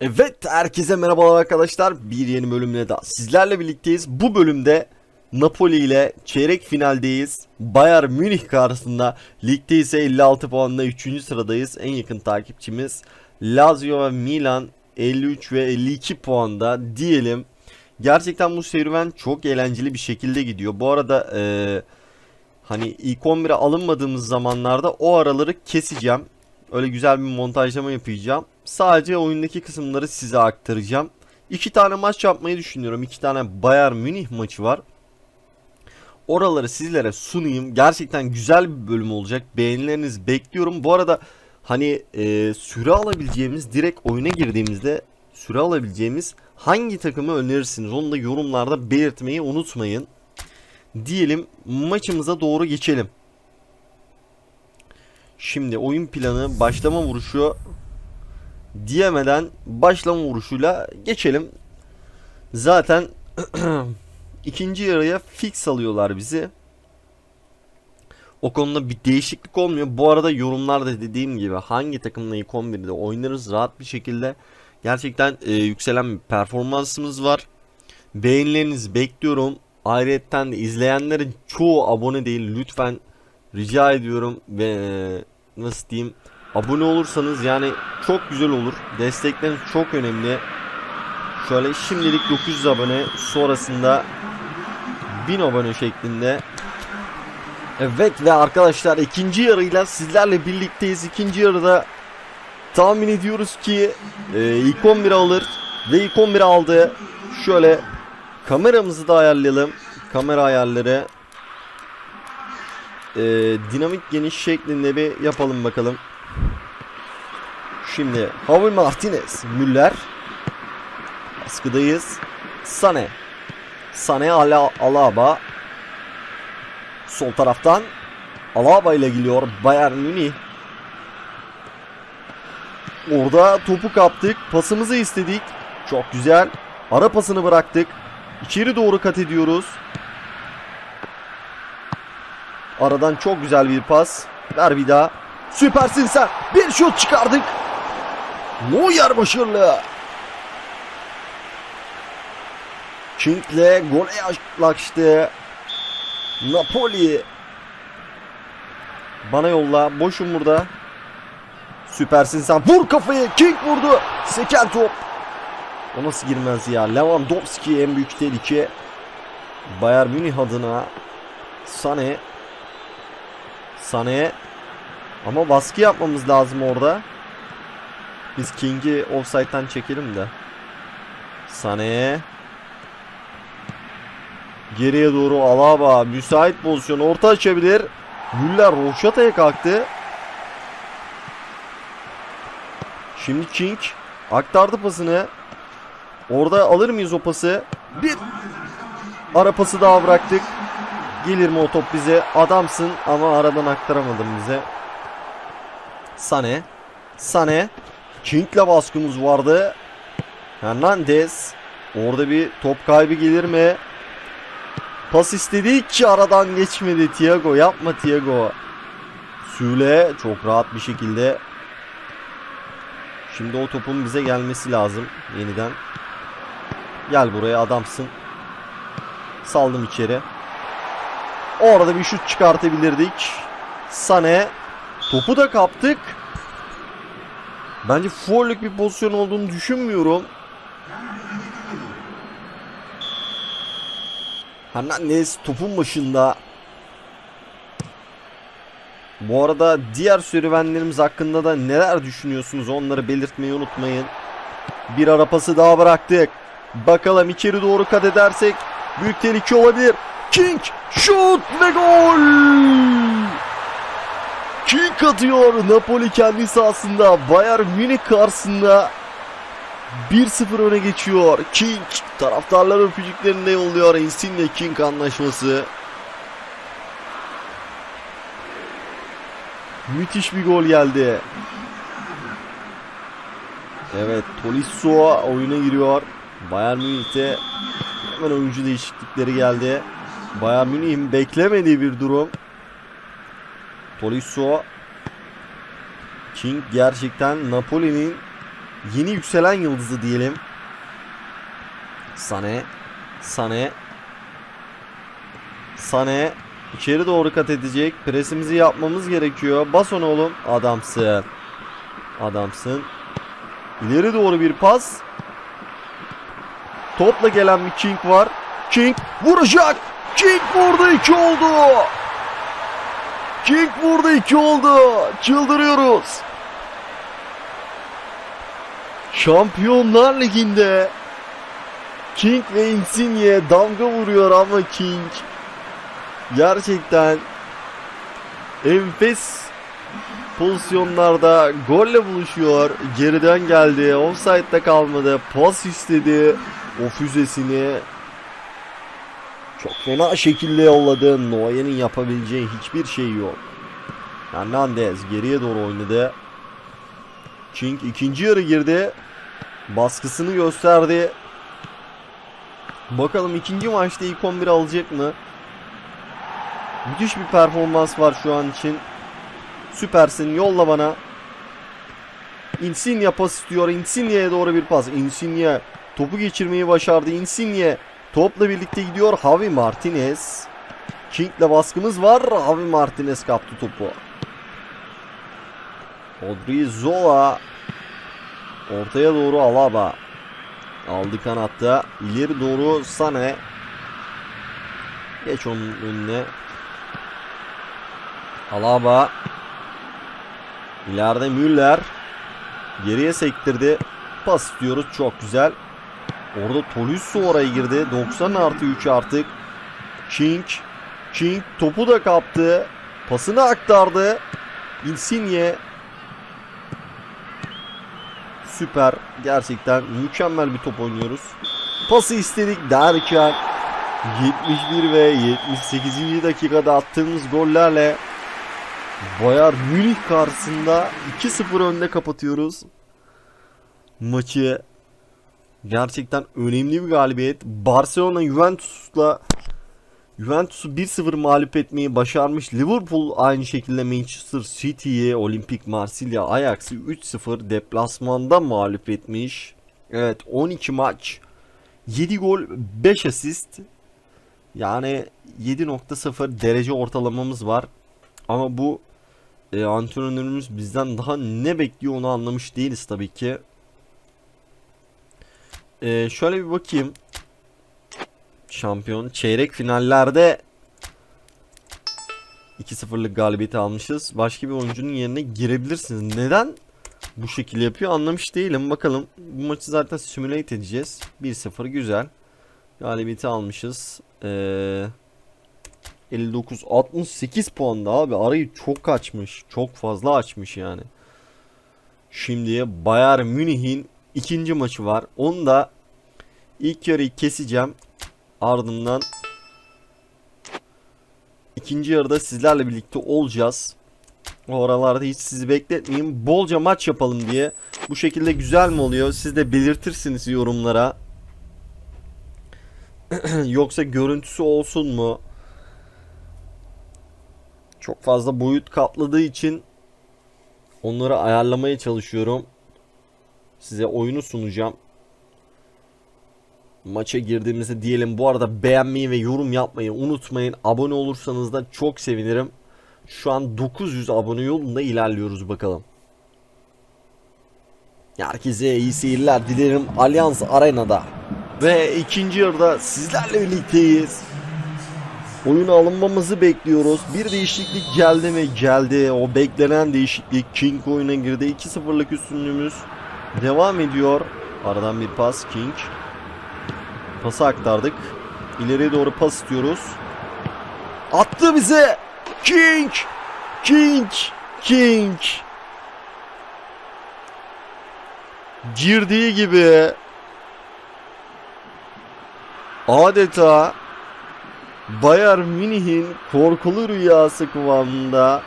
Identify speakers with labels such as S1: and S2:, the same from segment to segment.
S1: Evet herkese merhabalar arkadaşlar bir yeni bölümle daha sizlerle birlikteyiz bu bölümde Napoli ile çeyrek finaldeyiz Bayern Münih karşısında ligde ise 56 puanla 3. sıradayız en yakın takipçimiz Lazio ve Milan 53 ve 52 puanda diyelim Gerçekten bu serüven çok eğlenceli bir şekilde gidiyor bu arada eee Hani ilk 11'e alınmadığımız zamanlarda o araları keseceğim. Öyle güzel bir montajlama yapacağım. Sadece oyundaki kısımları size aktaracağım. İki tane maç yapmayı düşünüyorum. İki tane Bayern Münih maçı var. Oraları sizlere sunayım. Gerçekten güzel bir bölüm olacak. Beğenilerinizi bekliyorum. Bu arada hani e, süre alabileceğimiz direkt oyuna girdiğimizde süre alabileceğimiz hangi takımı önerirsiniz? Onu da yorumlarda belirtmeyi unutmayın diyelim maçımıza doğru geçelim. Şimdi oyun planı başlama vuruşu diyemeden başlama vuruşuyla geçelim. Zaten ikinci yarıya fix alıyorlar bizi. O konuda bir değişiklik olmuyor. Bu arada yorumlarda dediğim gibi hangi takımla ilk 11'de oynarız rahat bir şekilde. Gerçekten e, yükselen bir performansımız var. Beğenilerinizi bekliyorum. Ayrıca izleyenlerin çoğu abone değil. Lütfen rica ediyorum ve e, nasıl diyeyim abone olursanız yani çok güzel olur. Destekleriniz çok önemli. Şöyle şimdilik 900 abone sonrasında 1000 abone şeklinde. Evet ve arkadaşlar ikinci yarıyla sizlerle birlikteyiz. İkinci yarıda tahmin ediyoruz ki e, ilk 11 alır ve ilk 11 aldı. Şöyle Kameramızı da ayarlayalım. Kamera ayarları. Ee, dinamik geniş şeklinde bir yapalım bakalım. Şimdi Javi Martinez, Müller. Baskıdayız. Sane. Sane Ala Alaba. Sol taraftan Alaba ile geliyor Bayern Münih. Orada topu kaptık. Pasımızı istedik. Çok güzel. Ara pasını bıraktık. İçeri doğru kat ediyoruz. Aradan çok güzel bir pas. Ver bir daha. Süpersin sen. Bir şut çıkardık. Neuer başarılı. King'le gole yaklaştı. Napoli. Bana yolla. Boşum burada. Süpersin sen. Vur kafayı. King vurdu. Seken top. O nasıl girmez ya? Lewandowski en büyük tehlike. Bayern Münih adına Sane Sane ama baskı yapmamız lazım orada. Biz King'i offside'den çekelim de. Sane Geriye doğru Alaba müsait pozisyon orta açabilir. Müller Roşata'ya kalktı. Şimdi King aktardı pasını. Orada alır mıyız o pası? Bir ara pası daha bıraktık. Gelir mi o top bize? Adamsın ama aradan aktaramadın bize. Sane. Sane. King'le baskımız vardı. Hernandez. Orada bir top kaybı gelir mi? Pas istedik ki aradan geçmedi Thiago. Yapma Thiago. Süle çok rahat bir şekilde. Şimdi o topun bize gelmesi lazım yeniden. Gel buraya adamsın. Saldım içeri. Orada bir şut çıkartabilirdik. Sane. Topu da kaptık. Bence foul'lük bir pozisyon olduğunu düşünmüyorum. Hernandez topun başında. Bu arada diğer serüvenlerimiz hakkında da neler düşünüyorsunuz onları belirtmeyi unutmayın. Bir ara pası daha bıraktık. Bakalım içeri doğru kat edersek büyük tehlike olabilir. King şut ve gol! King atıyor Napoli kendi sahasında Bayern Münih karşısında 1-0 öne geçiyor. King taraftarlar öpücüklerini de yolluyor. Insigne King anlaşması. Müthiş bir gol geldi. Evet Tolisso oyuna giriyor. Bayern Münih'te hemen oyuncu değişiklikleri geldi. Bayern Münih'in beklemediği bir durum. Tolisso King gerçekten Napoli'nin yeni yükselen yıldızı diyelim. Sane. Sane. Sane. içeri doğru kat edecek. Presimizi yapmamız gerekiyor. Bas onu oğlum. Adamsın. Adamsın. İleri doğru bir pas. Topla gelen bir King var. King vuracak. King vurdu 2 oldu. King vurdu 2 oldu. Çıldırıyoruz. Şampiyonlar Ligi'nde King ve Insigne damga vuruyor ama King gerçekten enfes pozisyonlarda golle buluşuyor. Geriden geldi. Offside'da kalmadı. Pas istedi. O füzesini çok fena şekilde yolladı. Neuer'in yapabileceği hiçbir şey yok. Hernandez geriye doğru oynadı. King ikinci yarı girdi. Baskısını gösterdi. Bakalım ikinci maçta ilk 11 alacak mı? Müthiş bir performans var şu an için. Süpersin yolla bana. Insigne pas istiyor. Insigne'ye doğru bir pas. Insigne topu geçirmeyi başardı. Insigne topla birlikte gidiyor. Javi Martinez. King'le baskımız var. Javi Martinez kaptı topu. Odrizola ortaya doğru Alaba. Aldı kanatta. İleri doğru Sane. Geç onun önüne. Alaba. İleride Müller. Geriye sektirdi. Pas istiyoruz. Çok güzel. Orada Tolisso oraya girdi. 90 artı 3 artık. King. King topu da kaptı. Pasını aktardı. Insigne. Süper. Gerçekten mükemmel bir top oynuyoruz. Pası istedik derken 71 ve 78. dakikada attığımız gollerle Bayern Münih karşısında 2-0 önde kapatıyoruz. Maçı gerçekten önemli bir galibiyet. Barcelona Juventus'la Juventus'u 1-0 mağlup etmeyi başarmış. Liverpool aynı şekilde Manchester City'yi, Olimpik Marsilya, Ajax'ı 3-0 deplasmanda mağlup etmiş. Evet 12 maç, 7 gol, 5 asist. Yani 7.0 derece ortalamamız var. Ama bu e, antrenörümüz bizden daha ne bekliyor onu anlamış değiliz tabii ki. E, şöyle bir bakayım. Şampiyon çeyrek finallerde 2-0'lık galibiyeti almışız. Başka bir oyuncunun yerine girebilirsiniz. Neden bu şekilde yapıyor anlamış değilim. Bakalım bu maçı zaten simulate edeceğiz. 1-0 güzel. Galibiyeti almışız. Eee 59 68 puanda abi arayı çok açmış. Çok fazla açmış yani. Şimdi Bayern Münih'in ikinci maçı var. Onu da ilk yarıyı keseceğim. Ardından ikinci yarıda sizlerle birlikte olacağız. O aralarda hiç sizi bekletmeyeyim. Bolca maç yapalım diye. Bu şekilde güzel mi oluyor? Siz de belirtirsiniz yorumlara. Yoksa görüntüsü olsun mu? Çok fazla boyut kapladığı için onları ayarlamaya çalışıyorum. Size oyunu sunacağım. Maça girdiğimizde diyelim. Bu arada beğenmeyi ve yorum yapmayı unutmayın. Abone olursanız da çok sevinirim. Şu an 900 abone yolunda ilerliyoruz bakalım. Herkese iyi seyirler dilerim Allianz Arena'da. Ve ikinci yarıda sizlerle birlikteyiz. Oyuna alınmamızı bekliyoruz. Bir değişiklik geldi mi? Geldi. O beklenen değişiklik. King oyuna girdi. 2-0'lık üstünlüğümüz devam ediyor. Aradan bir pas. King. Pası aktardık. İleriye doğru pas istiyoruz. Attı bize. King. King. King. Girdiği gibi adeta Bayern Münih'in korkulu rüyası kıvamında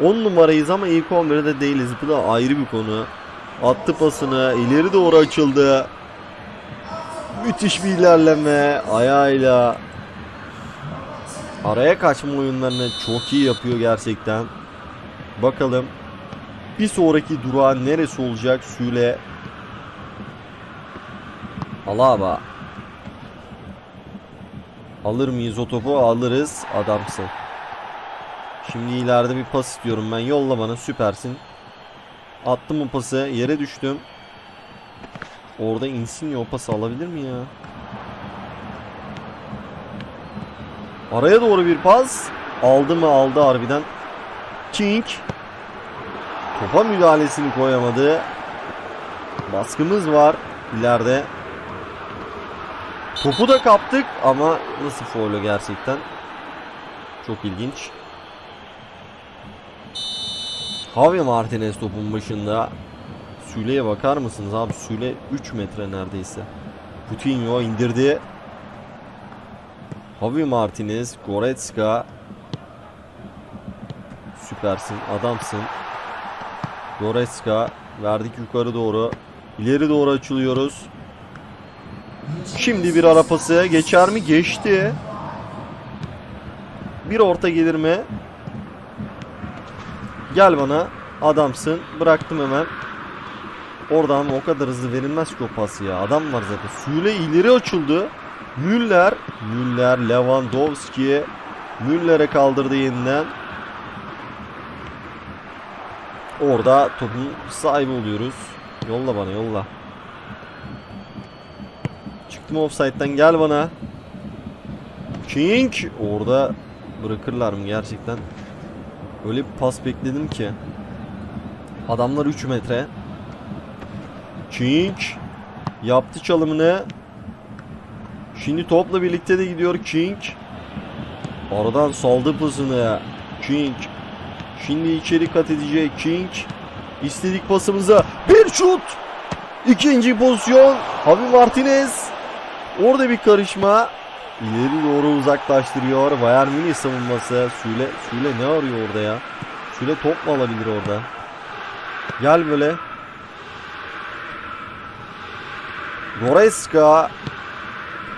S1: 10 numarayız ama ilk 11'de değiliz. Bu da ayrı bir konu. Attı pasını ileri doğru açıldı. Müthiş bir ilerleme ayağıyla. Araya kaçma oyunlarını çok iyi yapıyor gerçekten. Bakalım bir sonraki durağı neresi olacak Süle. Alaba. Alır mıyız o topu? Alırız. Adamsın. Şimdi ileride bir pas istiyorum ben. Yolla bana. Süpersin. Attım o pası. Yere düştüm. Orada Insigne o pası alabilir mi ya? Araya doğru bir pas. Aldı mı? Aldı harbiden. King. Topa müdahalesini koyamadı. Baskımız var ileride. Topu da kaptık ama nasıl foul gerçekten. Çok ilginç. Javi Martinez topun başında. Süle'ye bakar mısınız abi? Süle 3 metre neredeyse. Coutinho indirdi. Javi Martinez, Goretzka. Süpersin, adamsın. Goretzka verdik yukarı doğru. İleri doğru açılıyoruz. Şimdi bir ara pası geçer mi? Geçti. Bir orta gelir mi? Gel bana. Adamsın. Bıraktım hemen. Oradan o kadar hızlı verilmez ki o pas ya. Adam var zaten. Süle ileri açıldı. Müller. Müller. Lewandowski. Müller'e kaldırdı yeniden. Orada topun sahibi oluyoruz. Yolla bana yolla. Çıktım offside'den gel bana. King. Orada bırakırlar mı gerçekten? Öyle bir pas bekledim ki. Adamlar 3 metre. King. Yaptı çalımını. Şimdi topla birlikte de gidiyor King. Aradan saldı pasını. King. Şimdi içeri kat edecek King. İstedik pasımıza. Bir şut. İkinci pozisyon. Javi Martinez. Orada bir karışma. İleri doğru uzaklaştırıyor. Bayern Münih savunması. Süle, Süle ne arıyor orada ya? Süle top mu alabilir orada? Gel böyle. Goretzka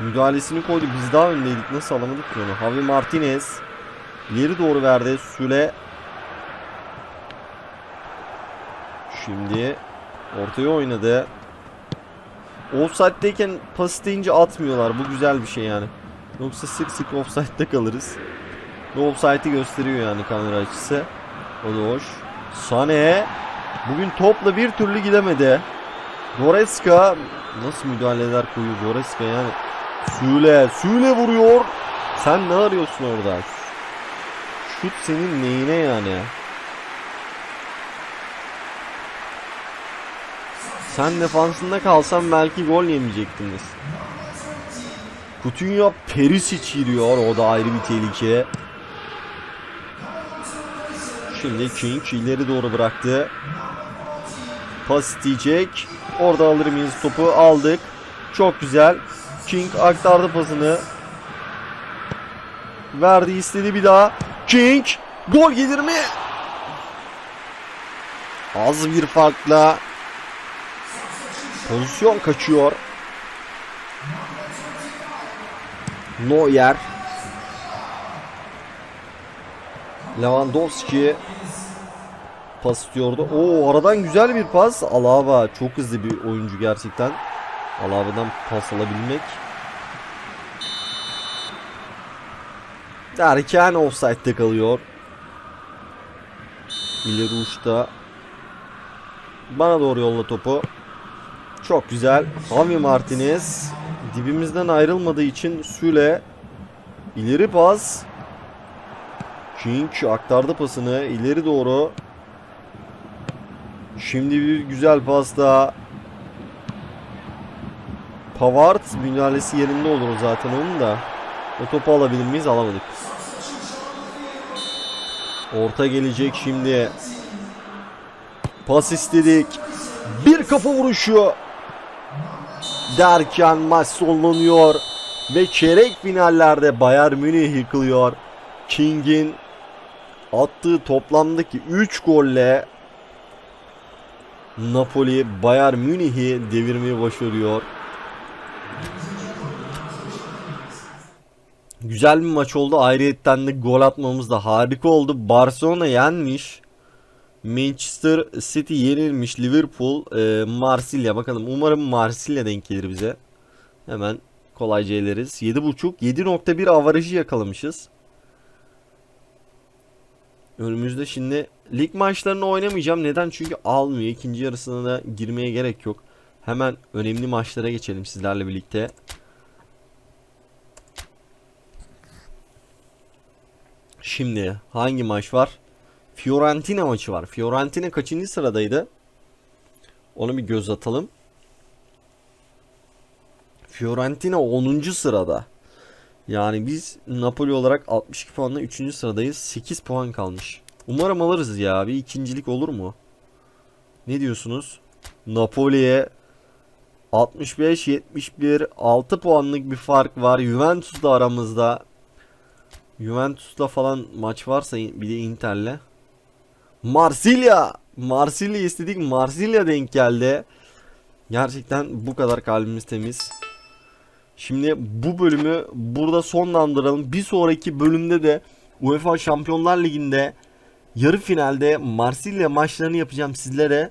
S1: müdahalesini koydu. Biz daha öndeydik. Nasıl alamadık ki onu? Javi Martinez ileri doğru verdi. Süle Şimdi ortaya oynadı. Offside'deyken pas isteyince atmıyorlar. Bu güzel bir şey yani. Yoksa sık sık offside'de kalırız. Bu offside'i gösteriyor yani kamera açısı. O da hoş. Sane bugün topla bir türlü gidemedi. Goretzka nasıl müdahaleler koyuyor Goretzka yani. Süle, Süle vuruyor. Sen ne arıyorsun orada? Şut senin neyine yani? Sen defansında kalsan belki gol yemeyecektiniz. Coutinho Perisic giriyor. O da ayrı bir tehlike. Şimdi King ileri doğru bıraktı. Pas isteyecek. Orada alır mıyız topu? Aldık. Çok güzel. King aktardı pasını. Verdi istedi bir daha. King. Gol gelir mi? Az bir farkla Pozisyon kaçıyor. Neuer. Lewandowski pas istiyordu. Oo aradan güzel bir pas. Alaba çok hızlı bir oyuncu gerçekten. Alaba'dan pas alabilmek. Derken offside'de kalıyor. İleri uçta. Bana doğru yolla topu. Çok güzel. Javi Martinez dibimizden ayrılmadığı için Süle ileri pas. King aktardı pasını ileri doğru. Şimdi bir güzel pas daha. Pavard müdahalesi yerinde olur zaten onun da. O topu alabilir miyiz? Alamadık. Orta gelecek şimdi. Pas istedik. Bir kafa vuruşu derken maç sonlanıyor ve çeyrek finallerde Bayern Münih yıkılıyor. King'in attığı toplamdaki 3 golle Napoli Bayern Münih'i devirmeyi başarıyor. Güzel bir maç oldu. Ayrıyetten de gol atmamız da harika oldu. Barcelona yenmiş. Manchester City yenilmiş Liverpool, e, Marsilya bakalım umarım Marsilya denk gelir bize. Hemen kolayca eleriz. 7.5 7.1 avarajı yakalamışız. Önümüzde şimdi lig maçlarını oynamayacağım. Neden? Çünkü almıyor. İkinci yarısına da girmeye gerek yok. Hemen önemli maçlara geçelim sizlerle birlikte. Şimdi hangi maç var? Fiorentina maçı var. Fiorentina kaçıncı sıradaydı? Onu bir göz atalım. Fiorentina 10. sırada. Yani biz Napoli olarak 62 puanla 3. sıradayız. 8 puan kalmış. Umarım alırız ya. Bir ikincilik olur mu? Ne diyorsunuz? Napoli'ye 65-71 6 puanlık bir fark var. Juventus'la aramızda. Juventus'la falan maç varsa bir de Inter'le. Marsilya! Marsilya istedik. Marsilya denk geldi. Gerçekten bu kadar kalbimiz temiz. Şimdi bu bölümü burada sonlandıralım. Bir sonraki bölümde de UEFA Şampiyonlar Ligi'nde yarı finalde Marsilya maçlarını yapacağım sizlere.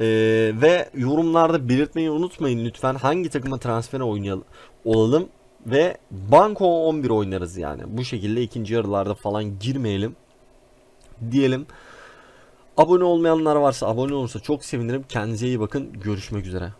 S1: Ee, ve yorumlarda belirtmeyi unutmayın lütfen hangi takıma transfere oynayalım olalım ve banko 11 oynarız yani. Bu şekilde ikinci yarılarda falan girmeyelim diyelim. Abone olmayanlar varsa abone olursa çok sevinirim. Kendinize iyi bakın. Görüşmek üzere.